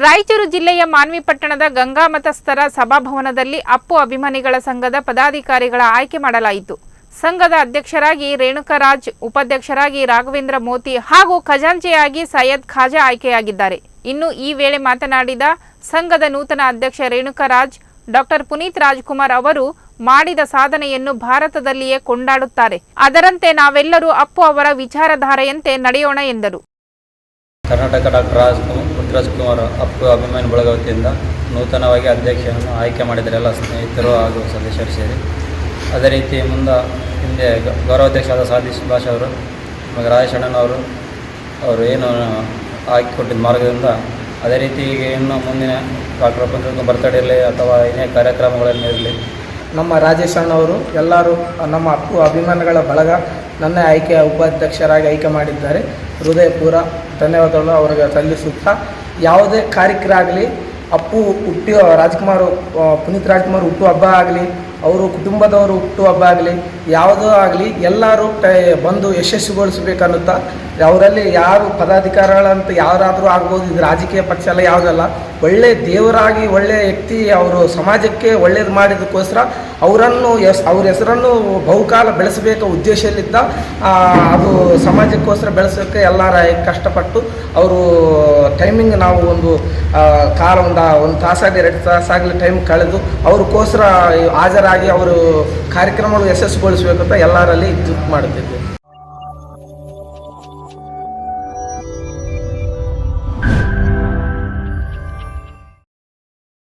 ರಾಯಚೂರು ಜಿಲ್ಲೆಯ ಮಾನ್ವಿ ಪಟ್ಟಣದ ಗಂಗಾ ಮತಸ್ಥರ ಸಭಾಭವನದಲ್ಲಿ ಅಪ್ಪು ಅಭಿಮಾನಿಗಳ ಸಂಘದ ಪದಾಧಿಕಾರಿಗಳ ಆಯ್ಕೆ ಮಾಡಲಾಯಿತು. ಸಂಘದ ಅಧ್ಯಕ್ಷರಾಗಿ ರೇಣುಕರಾಜ್, ಉಪಾಧ್ಯಕ್ಷರಾಗಿ ರಾಘವೇಂದ್ರ ಮೋತಿ ಹಾಗೂ ಖಜಾಂಚಿಯಾಗಿ ಸೈಯದ್ ಖಾಜಾ ಆಯ್ಕೆಯಾಗಿದ್ದಾರೆ. ಇನ್ನು ಈ ವೇಳೆ ಮಾತನಾಡಿದ ಸಂಘದ ನೂತನ ಅಧ್ಯಕ್ಷ ರೇಣುಕರಾಜ್, ಡಾಕ್ಟರ್ ಪುನೀತ್ ರಾಜ್ಕುಮಾರ್ ಅವರು ಮಾಡಿದ ಸಾಧನೆಯನ್ನು ಭಾರತದಲ್ಲಿಯೇ ಕೊಂಡಾಡುತ್ತಾರೆ. ಅದರಂತೆ ನಾವೆಲ್ಲರೂ ಅಪ್ಪು ಅವರ ವಿಚಾರಧಾರೆಯಂತೆ ನಡೆಯೋಣ ಎಂದರು. ಕರ್ನಾಟಕ ಡಾಕ್ಟರ್ ರಾಜ್ಕುಮಾರ್ ಪುತ್ರರಾಜ್ ಕುಮಾರ್ ಅಪ್ಪು ಅಭಿಮಾನಿ ಬಳಗ ವತಿಯಿಂದ ನೂತನವಾಗಿ ಅಧ್ಯಕ್ಷರನ್ನು ಆಯ್ಕೆ ಮಾಡಿದ್ದಾರೆ ಎಲ್ಲ ಸ್ನೇಹಿತರು ಹಾಗೂ ಸದಸ್ಯರು ಸೇರಿ. ಅದೇ ರೀತಿ ಮುಂದೆ, ಹಿಂದೆ ಗೌರವಾಧ್ಯಕ್ಷರಾದ ಸಾದೀಶ್ ಭಾಷ ಅವರು ಮಗ ರಾಜೇಶ್ ಅವರು ಅವರು ಏನು ಆಯ್ಕೆ ಕೊಟ್ಟಿದ್ದ ಮಾರ್ಗದಿಂದ ಅದೇ ರೀತಿ ಈಗ ಇನ್ನು ಮುಂದಿನ ಡಾಕ್ಟರ್ ಪುತ್ರರಾಜ್ ಬರ್ತಡೇ ಇರಲಿ ಅಥವಾ ಏನೇ ಕಾರ್ಯಕ್ರಮಗಳನ್ನು ಇರಲಿ, ನಮ್ಮ ರಾಜೇಶ್ ಅವರು ಎಲ್ಲರೂ ನಮ್ಮ ಅಪ್ಪು ಅಭಿಮಾನಿಗಳ ಬಳಗ ನನ್ನ ಆಯ್ಕೆ ಉಪಾಧ್ಯಕ್ಷರಾಗಿ ಆಯ್ಕೆ ಮಾಡಿದ್ದಾರೆ. ಹೃದಯಪೂರ ಧನ್ಯವಾದಗಳು ಅವರಿಗೆ ಸಲ್ಲಿಸುತ್ತಾ. ಯಾವುದೇ ಕಾರ್ಯಕ್ರಮ ಆಗಲಿ ಅಪ್ಪು ಹುಟ್ಟಿ, ರಾಜ್ಕುಮಾರ್ ಪುನೀತ್ ರಾಜ್ಕುಮಾರ್ ಹುಟ್ಟು ಹಬ್ಬ ಆಗಲಿ, ಅವರು ಕುಟುಂಬದವರು ಹುಟ್ಟು ಹಬ್ಬ ಆಗಲಿ ಯಾವುದೋ ಆಗಲಿ ಎಲ್ಲರೂ ಟೈ ಬಂದು ಯಶಸ್ವಿಗೊಳಿಸಬೇಕನ್ನುತ್ತಾ, ಅವರಲ್ಲಿ ಯಾರು ಪದಾಧಿಕಾರಿಗಳಂತ ಯಾರಾದರೂ ಆಗ್ಬೋದು, ಇದು ರಾಜಕೀಯ ಪಕ್ಷ ಎಲ್ಲ ಯಾವುದಲ್ಲ ಒಳ್ಳೆ ದೇವರಾಗಿ, ಒಳ್ಳೆ ವ್ಯಕ್ತಿ ಅವರು ಸಮಾಜಕ್ಕೆ ಒಳ್ಳೇದು ಮಾಡಿದ್ದಕ್ಕೋಸ್ಕರ ಅವರನ್ನು ಎಸ್, ಅವ್ರ ಹೆಸರನ್ನು ಬಹುಕಾಲ ಬೆಳೆಸಬೇಕು ಉದ್ದೇಶದಲ್ಲಿದ್ದ ಅದು ಸಮಾಜಕ್ಕೋಸ್ಕರ ಬೆಳೆಸೋಕ್ಕೆ ಎಲ್ಲರ ಕಷ್ಟಪಟ್ಟು ಅವರು ಟೈಮಿಂಗ್ ನಾವು ಒಂದು ಕಾಲ ಒಂದು ಒಂದು ತಾಸಾಗಲಿ ಎರಡು ತಾಸಾಗಲಿ ಟೈಮ್ ಕಳೆದು ಅವ್ರಿಗೋಸ್ಕರ ಹಾಜರಾಗಿ ಅವರು ಕಾರ್ಯಕ್ರಮಗಳು ಯಶಸ್ವಿಗೊಳಿಸಬೇಕು ಅಂತ ಎಲ್ಲರಲ್ಲಿ ಇದು ಮಾಡುತ್ತಿದ್ದೇವೆ